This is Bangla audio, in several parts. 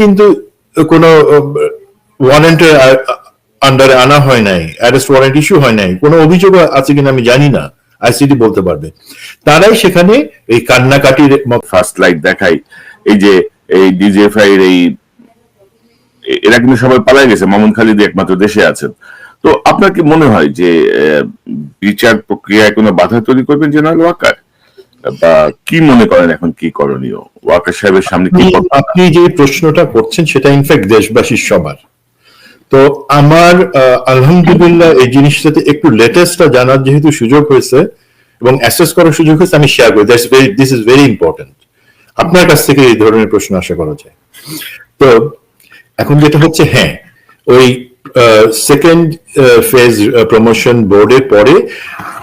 কিন্তু আন্ডারে আনা হয় নাই অ্যারেস্ট ওয়ারেন্ট ইস্যু হয় নাই, কোনো অভিযোগ আছে কিনা আমি জানি না আইসিডি বলতে পারবে। তারাই সেখানে এই কান্নাকাটির ফার্স্ট লাইট দেখাই এই যে, এই ডিজিএফআই এর এই, এরা কিন্তু সবাই পালাই গেছে, মামুন খালিদ একমাত্র দেশে আছেন। তো আপনার কি মনে হয় যে বিচার প্রক্রিয়ায় কোনো বাধা তৈরি করবেন জেনারেল ওয়াকার? বা কি মনে করেন এখন কি করণীয়? ওয়াকার সাহেবের সামনে কি আপনি- যে প্রশ্নটা করছেন সেটা ইনফ্যাক্ট দেশবাসীর সবার। তো আমার আলহামদুলিল্লাহ এই জিনিসটাতে একটু লেটেস্টটা জানার যেহেতু সুযোগ হয়েছে এবং অ্যাসেস করার সুযোগ হয়েছে আমি শেয়ার করি। দিস ইজ ভেরি ইম্পর্টেন্ট আপনার কাছ থেকে এই ধরনের প্রশ্ন আশা করা যায়। তো এখন যেটা হচ্ছে হ্যাঁ ওই সেকেন্ড ফেজ প্রমোশন বোর্ডের পরে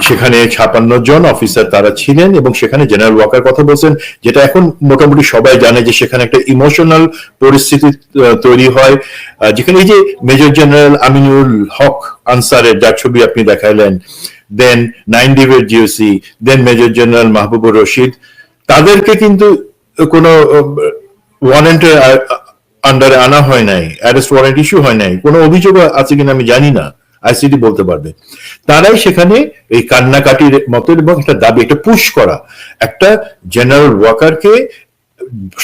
সেখানে ছাপান্ন জন অফিসার তারা ছিলেন এবং সেখানে জেনারেল ওয়াকার কথা বলছেন, যেটা এখন মোটামুটি সবাই জানে যে সেখানে একটা ইমোশনাল পরিস্থিতি তৈরি হয়। যেখানে এই যে মেজর জেনারেল আমিনুল হক আনসারের যার ছবি আপনি দেখাইলেন then nine ডিভের GOC then major general Mahbubur Rashid, তাদেরকে কিন্তু কোনো ওয়ারেন্টের আন্ডারে আনা হয় নাই অ্যারেস্ট ওয়ারেন্ট ইস্যু হয় নাই, কোনো অভিযোগ আছে কিনা আমি জানি না আইসিডি বলতে পারবে। তারাই সেখানে এই কান্নাকাটির মতো এবং একটা দাবি একটা পুশ করা। একটা জেনারেল ওয়াকারকে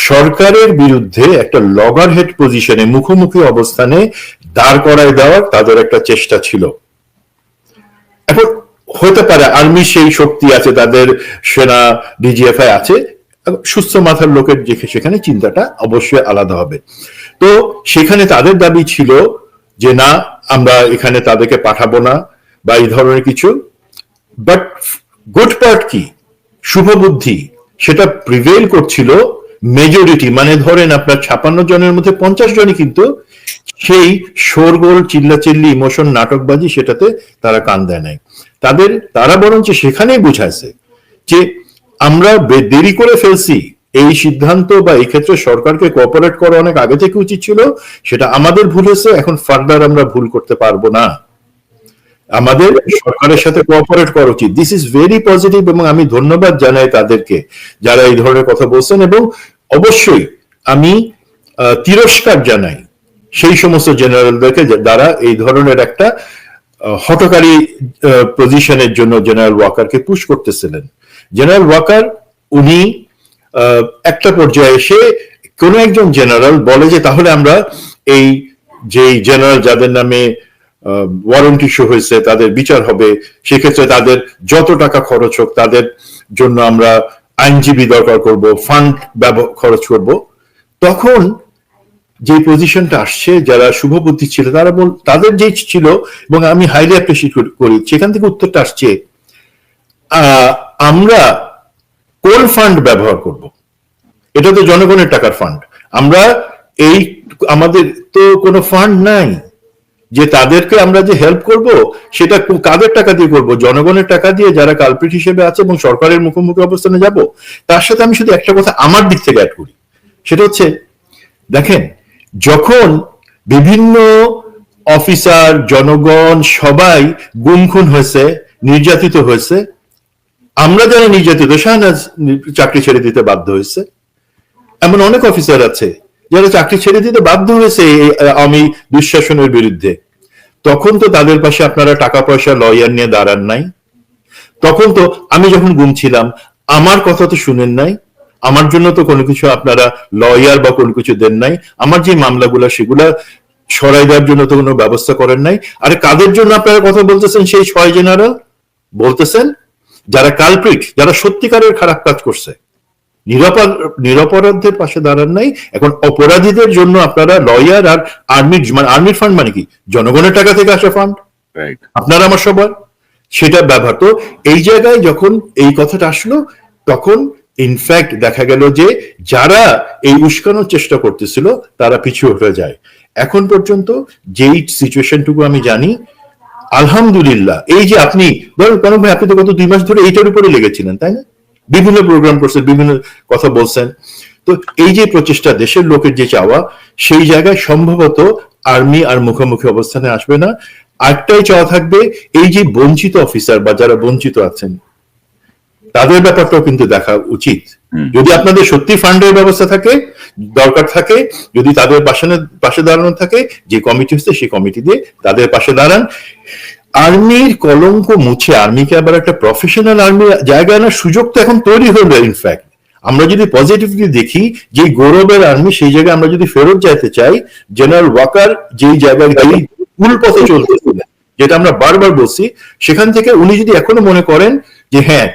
সরকারের বিরুদ্ধে একটা লগার হেড পজিশনে মুখোমুখি অবস্থানে দাঁড় করায় দেওয়ার তাদের একটা চেষ্টা ছিল। এখন হতে পারে আর্মি সেই শক্তি আছে, তাদের সেনা ডিজিএফআই আছে সুস্থ মাথার লোকের সেখানে চিন্তাটা অবশ্যই আলাদা হবে। তো সেখানে তাদের দাবি ছিল যে, না, আমরা এখানে তাদেরকে পাঠাবো না, বা এই ধরনের কিছু। বাট গুড পার্ট কি? শুভ বুদ্ধি। সেটা প্রিভেল করছিল মেজরিটি মানে ধরেন আপনার ছাপান্ন জনের মধ্যে পঞ্চাশ জনই কিন্তু সেই শোরগোল, চিল্লাচিল্লি ইমোশন নাটকবাজি সেটাতে তারা কান দেয় নাই। তাদের, তারা বরঞ্চ সেখানেই বুঝাইছে যে আমরা দেরি করে ফেলছি। এই সিদ্ধান্ত বা এই ক্ষেত্রে সরকারকে কোঅপারেট করা অনেক আগে থেকে উচিত ছিল। সেটা আমাদের ভুল হয়েছে, এখন ফার্দার আমরা ভুল করতে পারব না। আমাদের সরকারের সাথে কোঅপারেট করা উচিত। দিস ইজ ভেরি পজিটিভ এবং আমি ধন্যবাদ জানাই তাদেরকে, যারা এই ধরনের কথা বলছেন এবং অবশ্যই আমি তিরস্কার জানাই সেই সমস্ত জেনারেলদেরকে যারা এই ধরনের একটা হটকারী পজিশনের জন্য জেনারেল ওয়াকারকে পুশ করতেছিলেন। জেনারেল ওয়াকার, উনি একটা পর্যায়ে এসে কোন একজন জেনারেল বলে যে তাহলে আমরা এই যে জেনারেল যাদের নামে ওয়ারেন্ট ইস্যু হয়েছে, তাদের বিচার হবে, সেক্ষেত্রে তাদের যত টাকা খরচ হোক, তাদের জন্য আমরা আইনজীবী দরকার করব ফান্ড খরচ করব। তখন যে পজিশনটা আসছে, যারা শুভবুদ্ধি ছিল, তারা বল, তাদের যে ছিল, এবং আমি হাইলি অ্যাপ্রিসিয়েট করি, সেখান থেকে উত্তরটা আসছে আমরা কোন ফান্ড ব্যবহার করব। এটা তো জনগণের টাকার ফান্ড। আমরা এই, আমাদের তো কোনো ফান্ড নাই। যে তাদেরকে আমরা যে হেল্প করব, সেটা কাদের টাকা দিয়ে করব? জনগণের টাকা দিয়ে যারা কালপ্রিট হিসেবে আছে এবং সরকারের মুখোমুখি অবস্থানে যাব, তার সাথে আমি শুধু একটা কথা আমার দিক থেকে অ্যাড করি। সেটা হচ্ছে, দেখেন, যখন বিভিন্ন অফিসার, জনগণ সবাই গুমখুন হয়েছে, নির্যাতিত হয়েছে আমরা যারা নির্যাতিত, শাহনাজ চাকরি ছেড়ে দিতে বাধ্য হয়েছে। এমন অনেক অফিসার আছে যারা চাকরি ছেড়ে দিতে বাধ্য হয়েছে আমি দুঃশাসনের বিরুদ্ধে। তখন তো তাদের পাশে আপনারা টাকা পয়সা লয়ার নিয়ে দাঁড়ান নাই। তখন তো আমি যখন গুম ছিলাম, আমার কথা তো শুনেন নাই। আমার জন্য তো কোনো কিছু আপনারা লয়ার বা কোনো কিছু দেন নাই। আমার যে মামলাগুলো, সেগুলা সরাই দেওয়ার জন্য তো কোনো ব্যবস্থা করেন নাই। আরে কাদের জন্য আপনারা কথা বলতেছেন সেই ছয় জেনারেল? বলতেছেন? যারা কালপ্রিট যারা সত্যিকারের খারাপ কাজ করছে নিরাপদ নিরাপরাধদের পাশে দাঁড়ান নাই এখন অপরাধীদের জন্য আপনারা লয়ার আর আর্মির মানে আর্মির ফান্ড মানে কি? জনগণের টাকা থেকে আসা ফান্ড আপনারা আমার সবার সেটা ব্যবহার তো এই জায়গায় যখন এই কথাটা আসলো তখন ইনফ্যাক্ট দেখা গেল যে যারা এই উস্কানোর চেষ্টা করতেছিল তারা পিছু হয়ে যায়। এখন পর্যন্ত যেই সিচুয়েশনটুকু আমি জানি আলহামদুলিল্লাহ। এই যে আপনি ধরুন কনক ভাই আপনি তো গত দুই মাস ধরে এইটার উপরে লেগেছিলেন তাই না? বিভিন্ন প্রোগ্রাম করছেন বিভিন্ন কথা বলছেন। তো এই যে প্রচেষ্টা দেশের লোকের যে চাওয়া সেই জায়গায় সম্ভবত আর্মি আর মুখোমুখি অবস্থানে আসবে না। একটাই চাওয়া থাকবে এই যে বঞ্চিত অফিসার বা যারা বঞ্চিত আছেন তাদের ব্যাপারটাও কিন্তু দেখা উচিত। যদি আপনাদের সত্যি ফান্ডের ব্যবস্থা থাকে দরকার থাকে, যদি তাদের পাশে পাশে দাঁড়ানো থাকে, যে কমিটি হচ্ছে সেই কমিটি দিয়ে তাদের পাশে দাঁড়ান। আর্মির কলঙ্ক মুছে, আর্মিকে আবার একটা প্রফেশনাল আর্মি জায়গায় আনার সুযোগ তো এখন তৈরি হলো ইনফ্যাক্ট আমরা যদি পজিটিভলি দেখি যে গৌরবের আর্মি, সেই জায়গায় আমরা যদি ফেরত যেতে চাই জেনারেল ওয়াকার যেই জায়গায় ভুল পথে চলতেছিলেন যেটা আমরা বারবার বলছি, সেখান থেকে উনি যদি এখনও মনে করেন যে হ্যাঁ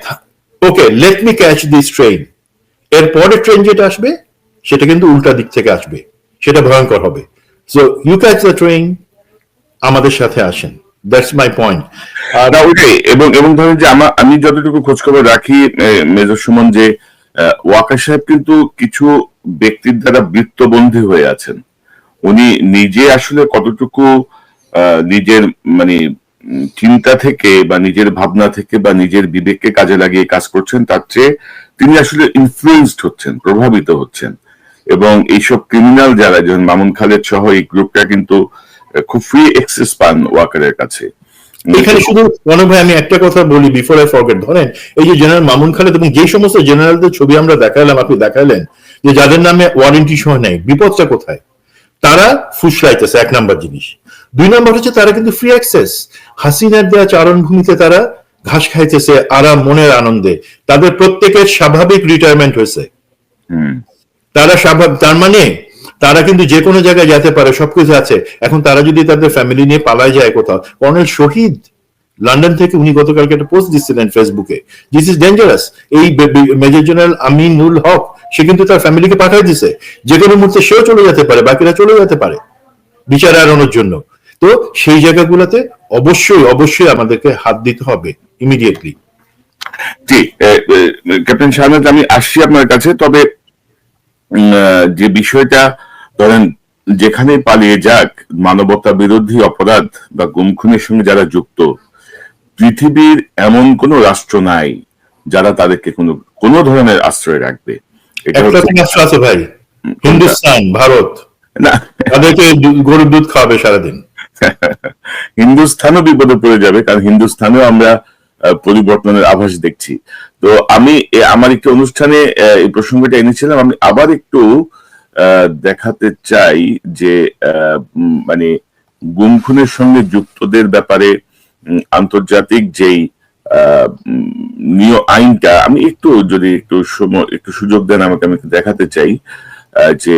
okay let me catch this train এর পরে ট্রেন যেটা আসবে সেটা কিন্তু উল্টা দিক থেকে আসবে, সেটা ভয়ঙ্কর হবে। So you catch the train আমাদের সাথে আসেন। দ্যাটস মাই পয়েন্ট না এবং এবং ধরেন যে আমার আমি যতটুকু রাখি মেজর সুমন, যে ওয়াকার সাহেব কিন্তু কিছু ব্যক্তির দ্বারা বৃত্তবন্দী হয়ে আছেন। উনি নিজে আসলে কতটুকু নিজের মানে চিন্তা থেকে বা নিজের ভাবনা থেকে বা নিজের বিবেককে কাজে লাগিয়ে কাজ করছেন, তার চেয়ে তিনি আসলে ইনফ্লুয়েসড হচ্ছেন, প্রভাবিত হচ্ছেন। এবং এইসব ক্রিমিনাল যারা যেমন মামুন খালেদ সহ এই গ্রুপটা কিন্তু খুব ফ্রি এক্সেস পান ওয়াকারের কাছে। এখানে শুধু মনে ভাই আমি একটা কথা বলি বিফোর আই ফরগেট ধরেন এই যে জেনারেল মামুন খালেদ এবং যে সমস্ত জেনারেলদের ছবি আমরা দেখালাম আপনি দেখালেন যে যাদের নামে ওয়ারেন্টি সহ নেই বিপদটা কোথায়? তারা ফুসলাইতেছে এক নাম্বার জিনিস। দুই নাম্বার হচ্ছে তারা কিন্তু ফ্রি অ্যাক্সেস হাসিনার দেওয়া চারণভূমিতে তারা ঘাস খাইতেছে আরাম মনের আনন্দে। তাদের প্রত্যেকের স্বাভাবিক রিটায়ারমেন্ট হয়েছে। হুম। তারা স্বাভাবিক তার মানে তারা কিন্তু যে কোনো জায়গায় যেতে পারে, সবকিছু আছে। এখন তারা যদি তাদের ফ্যামিলি নিয়ে পালায় যায় কোথাও, কর্নেল শহীদ লন্ডন থেকে উনি গতকালকে একটা পোস্ট দিচ্ছিলেন ফেসবুকে দিস ইজ ডেঞ্জারাস এই মেজর জেনারেল আমিনুল হক, সে কিন্তু তার ফ্যামিলিকে পাঠিয়ে দিছে। যে কোনো মুহূর্তে সেও চলে যেতে পারে, বাকিরা চলে যেতে পারে বিচার এড়ানোর জন্য। তো সেই জায়গাগুলোতে অবশ্যই অবশ্যই আমাদেরকে হাত দিতে হবে ইমিডিয়েটলি জি ক্যাপ্টেন শাহনাজ আমি আসছি আপনার কাছে। তবে যে বিষয়টা ধরেন যেখানে পালিয়ে যাক মানবতা বিরোধী অপরাধ বা গুম খুনের সঙ্গে যারা যুক্ত পৃথিবীর এমন কোন রাষ্ট্র নাই যারা তাদেরকে কোনো কোনো ধরনের আশ্রয় রাখবে। এটা রাষ্ট্র আছে ভাই হিন্দুস্তান ভারত। না। তাদেরকে গরুর দুধ খাওয়াবে সারাদিন। হিন্দুস্থানও বিপদে পড়ে যাবে কারণ হিন্দুস্থানেও আমরা পরিবর্তনের আভাস দেখছি। তো আমি আমার একটি অনুষ্ঠানে এই প্রসঙ্গটা এনেছিলাম। আমি আবার একটু দেখাতে চাই যে মানে গুম খুনের সঙ্গে যুক্তদের ব্যাপারে আন্তর্জাতিক যেই নিয় আইনটা, আমি একটু যদি একটু সময়, একটু সুযোগ দেন আমাকে, আমি দেখাতে চাই যে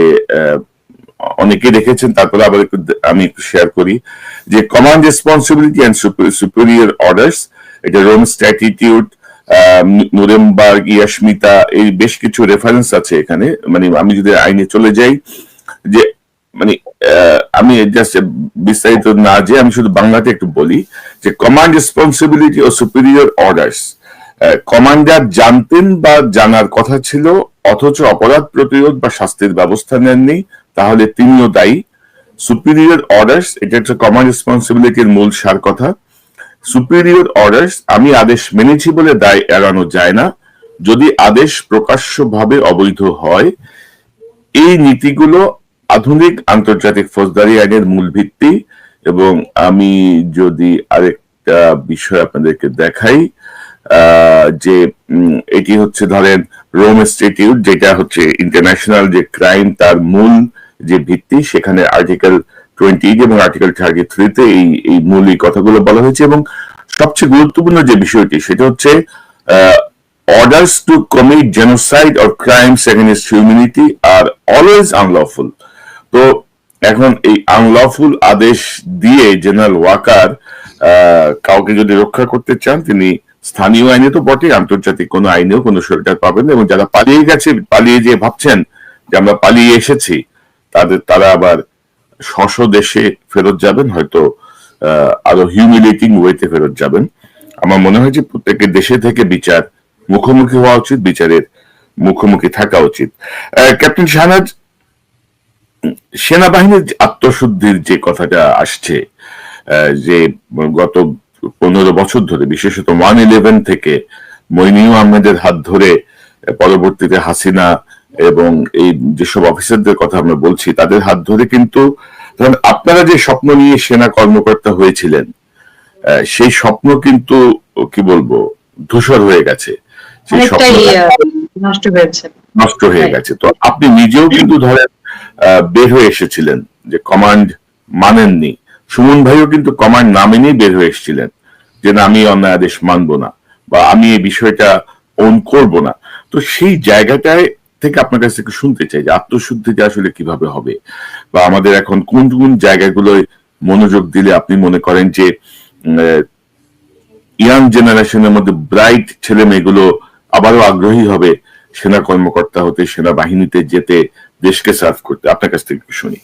অনেকে দেখেছেন, তারপরে আবার একটু আমি একটু শেয়ার করি, যে command responsibility and superior orders এটা রোম স্ট্যাটিটিউড নুরেমবার্গ ইয়াসমিতা এই বেশ কিছু রেফারেন্স আছে এখানে। মানে আমি যদি আইনে চলে যাই, যে মানে আমি জাস্ট বিস্তারিত না যে, আমি শুধু বাংলাতে একটু বলি যে কমান্ড রেসপন্সিবিলিটি ও সুপিরিয়র অর্ডার্স কমান্ডার জানতেন বা জানার কথা ছিল, অথচ অপরাধ প্রতিরোধ বা শাস্তির ব্যবস্থা নেননি, তাহলে তিনিও দায়ী। সুপিরিয়র অর্ডার্স এটা হচ্ছে কমান্ড রেসপন্সিবিলিটির মূল সার কথা। সুপিরিয়র অর্ডার্স আমি আদেশ মেনেছি বলে দায় এড়ানো যায় না। যদি আদেশ প্রকাশ্যভাবে অবৈধ হয়, এই নীতিগুলো আধুনিক আন্তর্জাতিক ফৌজদারি আইনের মূল ভিত্তি এবং আমি যদি আরেকটা বিষয় আপনাদেরকে দেখাই যে এটি হচ্ছে ধরেন রোম ইনস্টিটিউট যেটা হচ্ছে ইন্টারন্যাশনাল যে ক্রাইম তার মূল যে ভিত্তি, সেখানে আর্টিকেল টোয়েন্টি এবং আর্টিকেল থার্টি থ্রিতে এই এই মূল এই কথাগুলো বলা হয়েছে এবং সবচেয়ে গুরুত্বপূর্ণ যে বিষয়টি, সেটা হচ্ছে orders to commit genocide or crimes against humanity are always unlawful. তো এখন এই আনলফুল আদেশ দিয়ে জেনারেল ওয়াকার কাউকে যদি রক্ষা করতে চান, তিনি স্থানীয় আইনে তো বটে আন্তর্জাতিক কোনো আইনেও কোনো শেল্টার পাবেন না এবং যারা পালিয়ে গেছে, পালিয়ে যে ভাবছেন যে আমরা পালিয়ে এসেছি, তাদের, তারা আবার স্ব দেশে ফেরত যাবেন, হয়তো আরও হিউমিলেটিং ওয়েতে ফেরত যাবেন। আমার মনে হয় যে প্রত্যেকের দেশে থেকে বিচার মুখোমুখি হওয়া উচিত, বিচারের মুখোমুখি থাকা উচিত। ক্যাপ্টেন শাহনাজ, সেনাবাহিনীর আত্মশুদ্ধির যে কথাটা আসছে যে গত পনেরো বছর ধরে, বিশেষত ওয়ান ইলেভেন থেকে মইনিউ আহমেদের হাত ধরে, পরবর্তীতে হাসিনা এবং এই যেসব অফিসারদের কথা আমরা বলছি তাদের হাত ধরে কিন্তু আপনারা যে স্বপ্ন নিয়ে সেনা কর্মকর্তা হয়েছিলেন সেই স্বপ্ন কিন্তু কি বলব ধূসর হয়ে গেছে। সেই স্বপ্ন নষ্ট হয়েছে। নষ্ট হয়ে গেছে। তো আপনি নিজেও কিন্তু ধরেন আহ, বের হয়ে এসেছিলেন যে কমান্ড মানেননি। সুমন ভাইও কিন্তু কমান্ড না মেনেই বের হয়ে এসেছিলেন যে না আমি অন্যায় আদেশ মানবো না বা আমি এই বিষয়টা অন করব না। তো সেই জায়গাটায় থেকে আপনার কাছ থেকে শুনতে চাই যে আত্মশুদ্ধিটা আসলে কীভাবে হবে? বা আমাদের এখন কোন কোন জায়গাগুলোয় মনোযোগ দিলে আপনি মনে করেন যে ইয়াং জেনারেশনের মধ্যে ব্রাইট ছেলে মেয়েগুলো আবারও আগ্রহী হবে সেনা কর্মকর্তা হতে সেনাবাহিনীতে যেতে, দেশকে সার্ভ করতে? আপনার কাছ থেকে শুনি।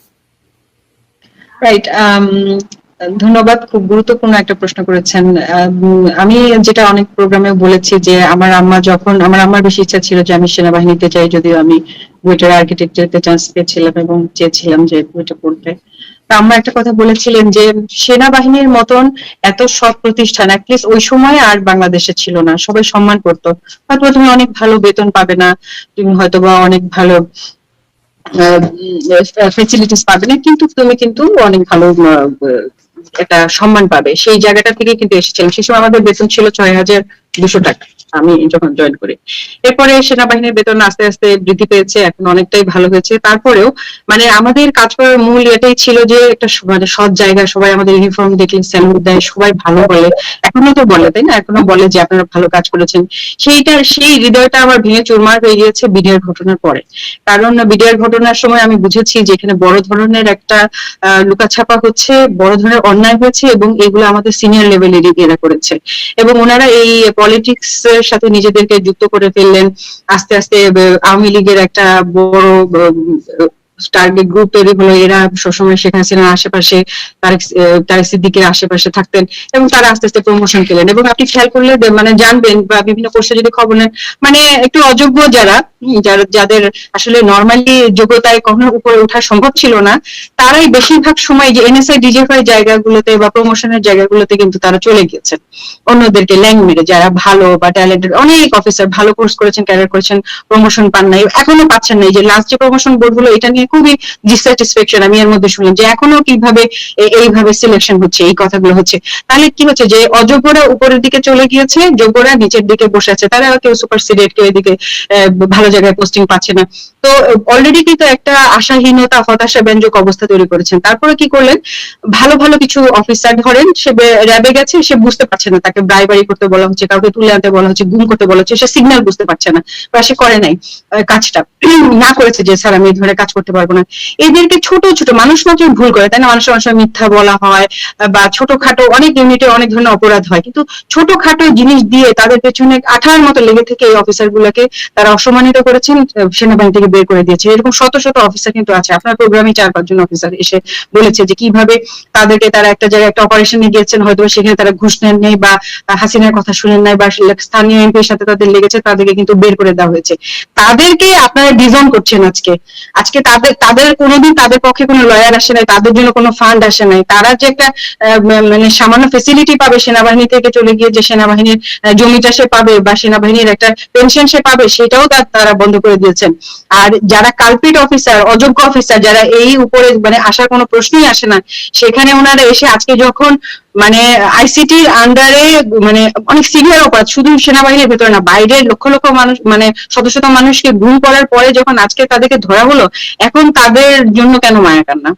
রাইট ধন্যবাদ, খুব গুরুত্বপূর্ণ একটা প্রশ্ন করেছেন। আমি যেটা অনেক প্রোগ্রামে বলেছি যে আমার আম্মা যখন, আমার আম্মার বেশি ইচ্ছা ছিল যে আমি সেনাবাহিনীতে যাই, যদিও আমি বুয়েটের আর্কিটেকচারতে চান্স পেয়েছিলাম এবং চেয়েছিলাম যে বুয়েটে পড়তে আম্মা একটা কথা বলেছিলেন যে সেনাবাহিনীর মতন এত সৎ প্রতিষ্ঠান অ্যাটলিস্ট ওই সময় আর বাংলাদেশে ছিল না, সবাই সম্মান করতো। হয়তো তুমি অনেক ভালো বেতন পাবে না, তুমি হয়তো বা অনেক ভালো ফেসিলিটিস পাবে না, কিন্তু তুমি কিন্তু অনেক ভালো একটা সম্মান পাবে। সেই জায়গাটা থেকে কিন্তু এসেছিলাম। সেই সময় আমাদের বেতন ছিল ছয় হাজার দুশো টাকা। আমি যখন জয়েন করি। এরপরে সেনাবাহিনীর বেতন আস্তে আস্তে বৃদ্ধি পেয়েছে, এখন অনেকটাই ভালো হয়েছে। তারপরেও মানে আমাদের কাজ করার মূল এটাই ছিল যে একটা মানে সৎ জায়গায় সবাই আমাদের ইউনিফর্ম দেখলে স্যালুট দেয়, সবাই ভালো বলে। এখনও তো বলে, তাই না? এখনও বলে যে আপনারা ভালো কাজ করেছেন। সেইটা, সেই হৃদয়টা আমার ভেঙে চুরমার হয়ে গিয়েছে বিডিআর ঘটনার পরে। কারণ বিডিআর ঘটনার সময় আমি বুঝেছি যে এখানে বড় ধরনের একটা লুকাছাপা হচ্ছে, বড় ধরনের অন্যায় হয়েছে এবং এগুলো আমাদের সিনিয়র লেভেলেরই এরা করেছে। এবং ওনারা এই পলিটিক্স এর সাথে নিজেদেরকে যুক্ত করে ফেললেন। আস্তে আস্তে আওয়ামী লীগের একটা বড় টার্গেট গ্রুপ তৈরি হলো, এরা সবসময় শেখ হাসিনার আশেপাশে, তারেক তারেক সিদ্দিকের আশেপাশে থাকতেন এবং তারা আস্তে আস্তে প্রমোশন পেলেন। এবং আপনি খেয়াল করলে মানে জানবেন বা বিভিন্ন কোর্সে যদি খবর নেন মানে একটু অযোগ্য যারা যারা, যাদের আসলে নর্মালি যোগ্যতায় কখনো উপরে ওঠা সম্ভব ছিল না, তারাই বেশিরভাগ সময় যে এনএসআই ডিজিএফআই জায়গাগুলোতে বা প্রমোশনের জায়গাগুলোতে কিন্তু তারা চলে গিয়েছেন। অন্যদেরকে ল্যাং মেরে, যারা ভালো বা ট্যালেন্টেড অনেক অফিসার ভালো কোর্স করেছেন ক্যারিয়ার করেছেন প্রমোশন পান নাই, এখনও পাচ্ছেন না এই যে লাস্ট যে প্রমোশন বোর্ডগুলো, এটা নিয়ে খুবই ডিসস্যাটিসফ্যাকশন আমি এর মধ্যে শুনলাম যে এখনও কীভাবে এইভাবে সিলেকশন হচ্ছে, এই কথাগুলো হচ্ছে। তাহলে কি হচ্ছে যে অযোগ্যরা উপরের দিকে চলে গিয়েছে যোগ্যরা নিচের দিকে বসে আছে, তারা কেউ সুপার সিরিয়েট কেউ এদিকে ভালো জায়গায় পোস্টিং পাচ্ছে না। তো অলরেডি কিন্তু একটা আশাহীনতা হতাশা ব্যঞ্জক অবস্থা তৈরি করেছেন। তারপরে কি করলেন? ভালো ভালো কিছু অফিসার ধরেন, সে র্যাবে গেছে, সে বুঝতে পারছে না, তাকে ব্রাইবারি করতে বলা হচ্ছে, কাউকে তুলে আনতে বলা হচ্ছে, গুম করতে বলা হচ্ছে, সে সিগন্যাল বুঝতে পারছে না, বা সে করে নাই কাজটা। না করেছে যে, স্যার, আমি ধরনের কাজ করতে পারব না। এদেরকে ছোট ছোট মানুষ মাত্র ভুল করে, তাই না? মানুষ অনেক মিথ্যা বলা হয়, বা ছোটখাটো অনেক ইউনিটে অনেক ধরনের অপরাধ হয়। কিন্তু ছোটখাটো জিনিস দিয়ে তাদের পেছনে আঠার মতো লেগে থেকে এই অফিসার গুলাকে তারা অসম্মানিত করেছেন, সেনাবাহিনী থেকে বের করে দিয়েছে। এরকম শত শত অফিসার কিন্তু আছে। আপনার প্রোগ্রামে চার, পাঁচজন অফিসার এসে বলেছে যে কীভাবে তাদেরকে তারা একটা জায়গায় একটা অপারেশনে গিয়েছেন হয়তো সেখানে তারা ঘুষ নেন নেই বা হাসিনার কথা শুনেন নাই বা স্থানীয় এমপির সাথে তাদের লেগেছে, তাদেরকে কিন্তু বের করে দেওয়া হয়েছে। তাদেরকে আপনারা ডিজন করছেন আজকে। আজকে তাদের তাদের তাদের কোনোদিন তাদের পক্ষে কোনো লয়ার আসে নাই, তাদের জন্য কোনো ফান্ড আসে নাই। তারা যে একটা মানে সামান্য ফেসিলিটি পাবে সেনাবাহিনী থেকে চলে গিয়ে যে সেনাবাহিনীর জমিটা সে পাবে বা সেনাবাহিনীর একটা পেনশন সে পাবে, সেটাও তার- বন্ধ করে দিয়েছেন। আর যারা কালপিট অফিসার অযোগ্য অফিসার যারা এই উপরে মানে আসার কোনো প্রশ্নই আসে না, সেখানে ওনারা এসে আজকে যখন মানে আইসিটির আন্ডারে মানে অনেক সিভিয়ার অপরাধ, শুধু সেনাবাহিনীর ভেতরে না, বাইরের লক্ষ লক্ষ মানুষ মানে শত শত মানুষকে গুম করার পরে যখন আজকে তাদেরকে ধরা হলো, এখন তাদের জন্য কেন মায়া কান্না?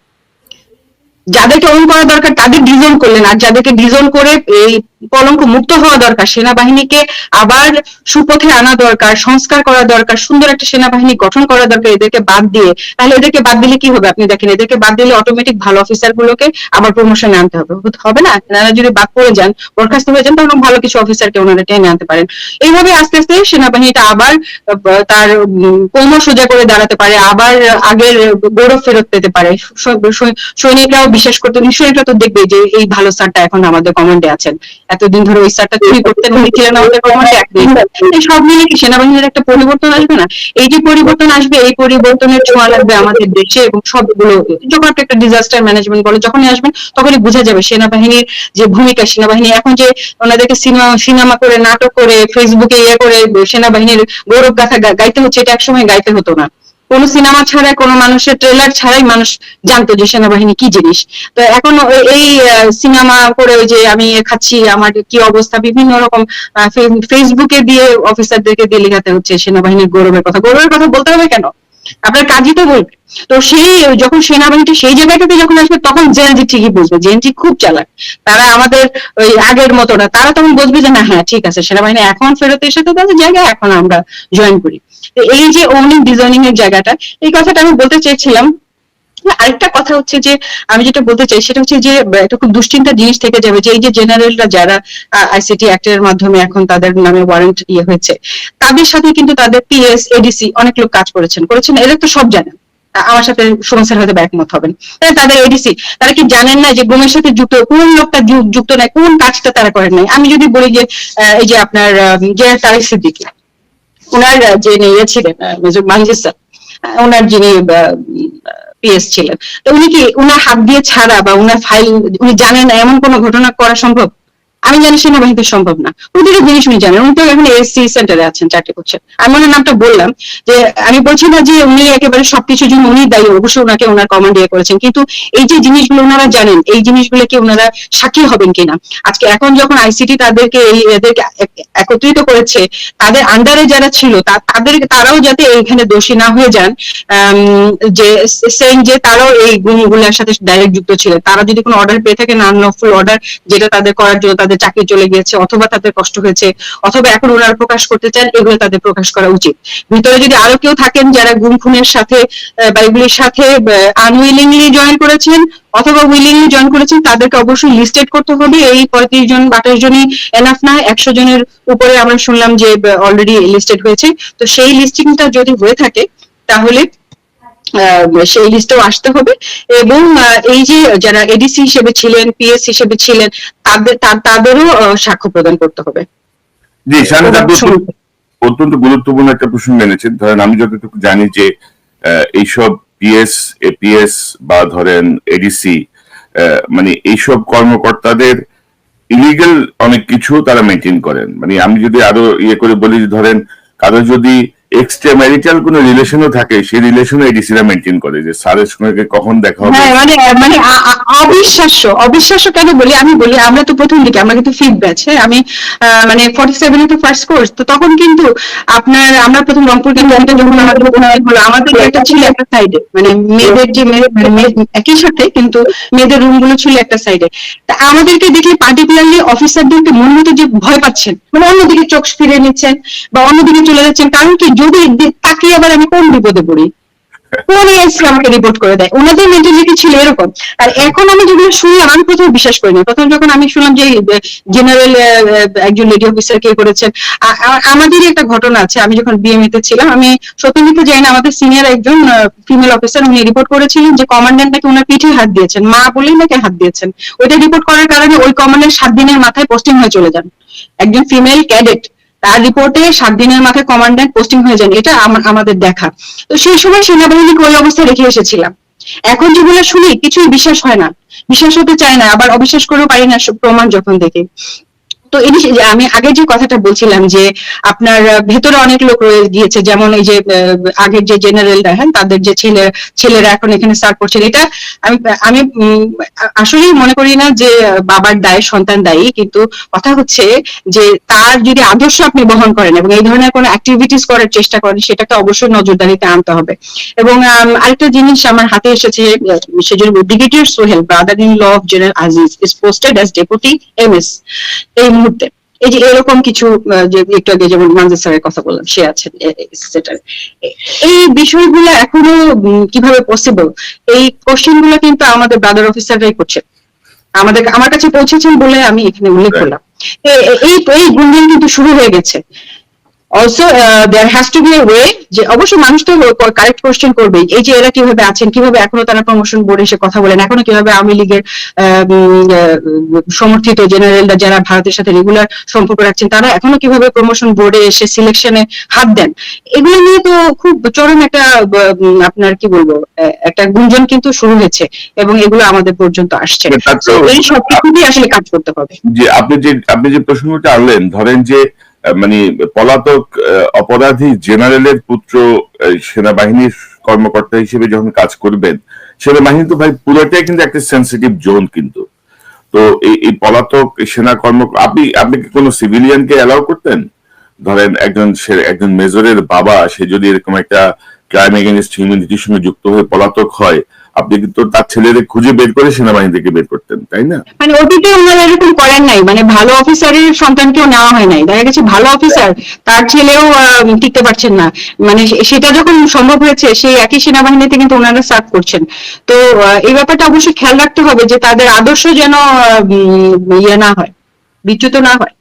যাদেরকে ওন করা দরকার তাদের ডিজন করলেন। আর যাদেরকে ডিজন করে এই কলঙ্ক মুক্ত হওয়া দরকার, সেনাবাহিনীকে আবার সুপথে আনা দরকার, সংস্কার করা দরকার, সুন্দর একটা সেনাবাহিনী গঠন করা দরকার, এদেরকে বাদ দিয়ে। তাহলে এদেরকে বাদ দিলে কি হবে আপনি দেখেন, এদেরকে বাদ দিলে অটোমেটিক ভালো অফিসার গুলোকে আবার প্রমোশনে আনতে হবে। হবে না? এনারা যদি বাদ পড়ে যান, বরখাস্ত হয়ে যান, তাহলে ভালো কিছু অফিসারকে ওনারা টেনে আনতে পারেন। এইভাবে আস্তে আস্তে সেনাবাহিনীটা আবার তার কোমর সোজা করে দাঁড়াতে পারে, আবার আগের গৌরব ফেরত পেতে পারে। সৈনিকরাও বিশ্বাস করতে সৈনিকরা তো দেখবে যে এই ভালো স্যারটা এখন আমাদের কমান্ডে আছেন। এতদিন ধরে ওই স্যারটা তৈরি করতেন উনি ছিলেন আমাদের কমান্ডে এই সব মিলে কি সেনাবাহিনীর একটা পরিবর্তন আসবে না? এই যে পরিবর্তন আসবে, এই পরিবর্তনের ছোঁয়া লাগবে আমাদের দেশে এবং সবগুলো যখন আপনি একটা ডিজাস্টার ম্যানেজমেন্ট বলে যখনই আসবেন, তখনই বোঝা যাবে সেনাবাহিনীর যে ভূমিকা, সেনাবাহিনী এখন যে ওনাদেরকে সিনেমা সিনেমা করে, নাটক করে ফেসবুকে ইয়ে করে, সেনাবাহিনীর গৌরব গাথা গাইতে হচ্ছে, এটা একসময় গাইতে হতো না। কোনো সিনেমা ছাড়া কোনো মানুষের ট্রেলার ছাড়াই মানুষ জানতো যে সেনাবাহিনী কি জিনিস। তো এখন এই সিনেমা করে ওই যে আমি খাচ্ছি, আমার কি অবস্থা? বিভিন্ন রকম ফেসবুকে দিয়ে অফিসারদেরকে দিয়ে লেখাতে হচ্ছে সেনাবাহিনীর গৌরবের কথা। গৌরবের কথা বলতে হবে কেন? আপনার কাজই তো বলবে। তো সেই, যখন সেনাবাহিনীটা সেই জায়গাটাতে যখন আসবে, তখন জেএনজি ঠিকই বুঝবে। জেএনজি খুব চালাক। তারা আমাদের ওই আগের মতো না। তারা তখন বুঝবে যে, না হ্যাঁ ঠিক আছে, সেনাবাহিনী এখন ফেরত এসে তো তাদের জায়গায় এখন আমরা জয়েন করি। এই যে ওনিং ডিজাইনিং এর জায়গাটা, এই কথাটা আমি বলতে চেয়েছিলাম। আরেকটা কথা হচ্ছে যে, আমি যেটা বলতে চাই সেটা হচ্ছে যে এটা খুব দুশ্চিন্তা জিনিস থেকে যাবে যে, এই যে জেনারেলরা যারা আইসিটি অ্যাক্টের মাধ্যমে এখন তাদের নামে ওয়ারেন্ট ইয়ে হয়েছে, তাদের সাথে কিন্তু তাদের পিএস এডিসি অনেক লোক কাজ করেছেন। করেছেন এদের তো সব জানেন। আমার সাথে সুমন স্যার হয়তো একমত হবেন। তাহলে তাদের এডিসি তারা কি জানেন না যে গুমের সাথে যুক্ত, কোন লোকটা যুক্ত নাই, কোন কাজটা তারা করেন নাই? আমি যদি বলি যে এই যে আপনার যে তারিক সিদ্দিকী ওনার যে ইয়ে ছিলেন মেজর মানজিদ স্যার ওনার যিনি পিএস ছিলেন, তো উনি কি, উনার হাত দিয়ে ছাড়া বা উনার ফাইল, উনি জানেন এমন কোনো ঘটনা করা সম্ভব? আমি জানি সেনাবাহিনীতে সম্ভব না। প্রতিটা জিনিস উনি জানেন। উনি তো এখন এসসি সেন্টারে আছেন, চাকরি করছেন। আমি ওনার নামটা বললাম যে, আমি বলছি না যে উনি একেবারে সবকিছুর জন্য উনি দায়ী, অবশ্যই ওনাকে ওনার কমান্ড ইয়ে করেছেন। কিন্তু এই যে জিনিসগুলো ওনারা জানেন, এই জিনিসগুলোকে ওনারা সাক্ষী হবেন কিনা? আজকে এখন যখন আইসিটি তাদেরকে এই এদেরকে একত্রিত করেছে, তাদের আন্ডারে যারা ছিল তাদের তারাও যাতে এইখানে দোষী না হয়ে যান যে সেইং যে তারাও এই গুণগুলোর সাথে ডাইরেক্ট যুক্ত ছিলেন তারা যদি কোনো অর্ডার পেয়ে থাকেন আনলফুল অর্ডার যেটা তাদের করার জন্য তাদের চাকরি চলে গিয়েছে অথবা তাদের কষ্ট হয়েছে অথবা এখন ওনারা প্রকাশ করতে চান, এগুলো তাদের প্রকাশ করা উচিত। ভিতরে যদি আরও কেউ থাকেন যারা গুম খুনের সাথে বা এগুলির সাথে আনউইলিংলি জয়েন করেছেন অথবা উইলিংলি জয়েন করেছেন, তাদেরকে অবশ্যই লিস্টেড করতে হবে। এই পঁয়ত্রিশ জন আঠাশ জনই এনাফ না, একশো জনের উপরে আমরা শুনলাম যে অলরেডি লিস্টেড হয়েছে। তো সেই লিস্টিংটা যদি হয়ে থাকে, তাহলে সেই লিস্টেও আসতে হবে। এবং এই যে যারা এডিসি হিসেবে ছিলেন পিএস হিসেবে ছিলেন তাদের তাদেরও সাক্ষ্য প্রদান করতে হবে। জি। অত্যন্ত- গুরুত্বপূর্ণ একটা প্রশ্ন এনেছেন। ধরেন আমি যতটুকু জানি যে এইসব পিএস এপিএস বা ধরেন এডিসি মানে এইসব কর্মকর্তাদের ইলিগাল অনেক কিছু তারা মেনটেন করেন। মানে আমি যদি আরও ইয়ে করে বলি ধরেন কারও যদি এক্সট্রা ম্যারিটাল রিলেশনও থাকে, সেই রিলেশনও মেনটেন করে যে সঙ্গে কখন দেখা হবে? হ্যাঁ মানে মানে অবিশ্বাস্য অবিশ্বাস্য কেন বলি? আমি বলি, আমরা তো প্রথম দিকে, আমরা কিন্তু হ্যাঁ? আমি মানে ফার্স্ট কোর্স তো তখন কিন্তু আপনার, আমরা প্রথম রংপুর যখন আমাদের হলো, আমাদের একটা ছিল একটা সাইডে মানে মেয়েদের যে মানে একই সাথে কিন্তু মেয়েদের রুমগুলো ছিল একটা সাইডে তা আমাদেরকে দেখে পার্টিকুলারলি অফিসারদেরকে মনে হতো যে ভয় পাচ্ছেন মানে অন্যদিকে চোখ ফিরে নিচ্ছেন বা অন্যদিকে চলে যাচ্ছেন, কারণ কি যদি তাকিয়ে আবার আমি কোন বিপদে পড়ি? কোন এসে আমাকে রিপোর্ট করে দেয়। ওনাদের মেন্টালিটি ছিল এরকম। আর এখন আমি যেগুলো শুনলাম, আমি প্রথমে বিশ্বাস করিনি। প্রথম যখন আমি শুনলাম যে জেনারেল একজন লেডি অফিসার কে করেছেন আমাদেরই একটা ঘটনা আছে। আমি যখন বিএমএ তে ছিলাম, আমি সত্যমিতে যাই না আমাদের সিনিয়র একজন ফিমেল অফিসার উনি রিপোর্ট করেছিলেন যে কমান্ড্যান্ট নাকি ওনার পিঠে হাত দিয়েছেন। মা বলেই নাকি হাত দিয়েছেন। ওইটা রিপোর্ট করার কারণে ওই কমান্ড্যান্ট সাত দিনের মাথায় পোস্টিং হয়ে চলে যান। একজন ফিমেল ক্যাডেট তার রিপোর্টে সাত দিনের মাথায় কমান্ড্যান্ট পোস্টিং হয়ে যান এটা আমা- আমাদের দেখা। তো সেই সময় সেনাবাহিনীকে ওই অবস্থায় রেখে এসেছিলাম। এখন যেগুলো শুনি, কিছুই বিশ্বাস হয় না। বিশ্বাস হতে চায় না, আবার অবিশ্বাস করেও পারি না প্রমাণ যখন দেখি। তো এই আমি আগে যে কথাটা বলছিলাম যে আপনার ভেতরে অনেক লোক রয়ে গিয়েছে, যেমন এই যে আগের যে জেনারেলরা হ্যাঁ তাদের যে ছেলে, ছেলেরা এখন এখানে সার্ভ করছেন, এটা আমি আমি আসলেই মনে করি না যে বাবার দায়, সন্তান দায়ী, কিন্তু কথা হচ্ছে যে তার যদি আদর্শ আপনি বহন করেন এবং এই ধরনের কোনো অ্যাক্টিভিটিস করার চেষ্টা করেন, সেটাকে অবশ্যই নজরদারিতে আনতে হবে। এবং আরেকটা জিনিস আমার হাতে এসেছে সেজন্য brigadier Sohel brother in law of general Aziz is posted as deputy MS এই মুহূর্তে। এই যে এরকম কিছু যে একটু আগে যেমন মানজিদ স্যারের কথা বললাম সে আছেন সেটা এই বিষয়গুলো এখনও কীভাবে পসিবল এই কোশ্চেনগুলো কিন্তু আমাদের ব্রাদার অফিসাররাই করছে। আমাদের আমার কাছে পৌঁছেছেন বলে আমি এখানে উল্লেখ করলাম। এই এই গুঞ্জন কিন্তু শুরু হয়ে গেছে। Also there has to be a way যে অবশ্যই মানুষ তো কারেক্ট কোশ্চেন করবেই। এই যে এরা কীভাবে আছেন কীভাবে এখনও তারা প্রমোশন বোর্ডে এসে কথা বলেন এখনও কীভাবে আওয়ামী লীগের সমর্থিত জেনারেলরা যারা ভারতের সাথে রেগুলার সম্পর্ক রাখছেন তারা এখনও কীভাবে প্রমোশন বোর্ডে এসে সিলেকশনে হাত দেন? এগুলো নিয়ে তো খুব চরম একটা আপনার কি বলব একটা গুঞ্জন কিন্তু শুরু হয়েছে এবং এগুলো আমাদের পর্যন্ত আসছে। এই সব কিছুতেই আসলে কাজ করতে হবে। যে আপনি যে আপনি যে প্রসঙ্গটা আনলেন ধরেন যে মানে পলাতক অপরাধী জেনারেলের পুত্র সেনাবাহিনীর কর্মকর্তা হিসেবে যখন কাজ করবেন, সেনাবাহিনী তো ভাই পুরোটাই কিন্তু একটা সেন্সিটিভ জোন কিন্তু। তো এই পলাতক সেনা কর্ম, আপনি আপনি কি কোনো সিভিলিয়ানকে অ্যালাউ করতেন? ধরেন একজন একজন মেজরের বাবা, সে যদি এরকম একটা ক্রাইম এগেনস্ট হিউম্যানিটির সঙ্গে যুক্ত হয়ে পলাতক হয় আপনি কিন্তু তার ছেলেদের খুঁজে বের করে সেনাবাহিনী বের করতেন, তাই না? মানে অতীতে ওনারা এরকম করেন নাই মানে ভালো অফিসারের সন্তানকেও নেওয়া হয় নাই। দেখা গেছে ভালো অফিসার, তার ছেলেও টিকতে পারছেন না। মানে সেটা যখন সম্ভব হয়েছে, সেই একই সেনাবাহিনীতে কিন্তু ওনারা সার্ভ করছেন। তো এই ব্যাপারটা অবশ্যই খেয়াল রাখতে হবে যে তাদের আদর্শ যেন ইয়ে না হয়, বিচ্যুত না হয়।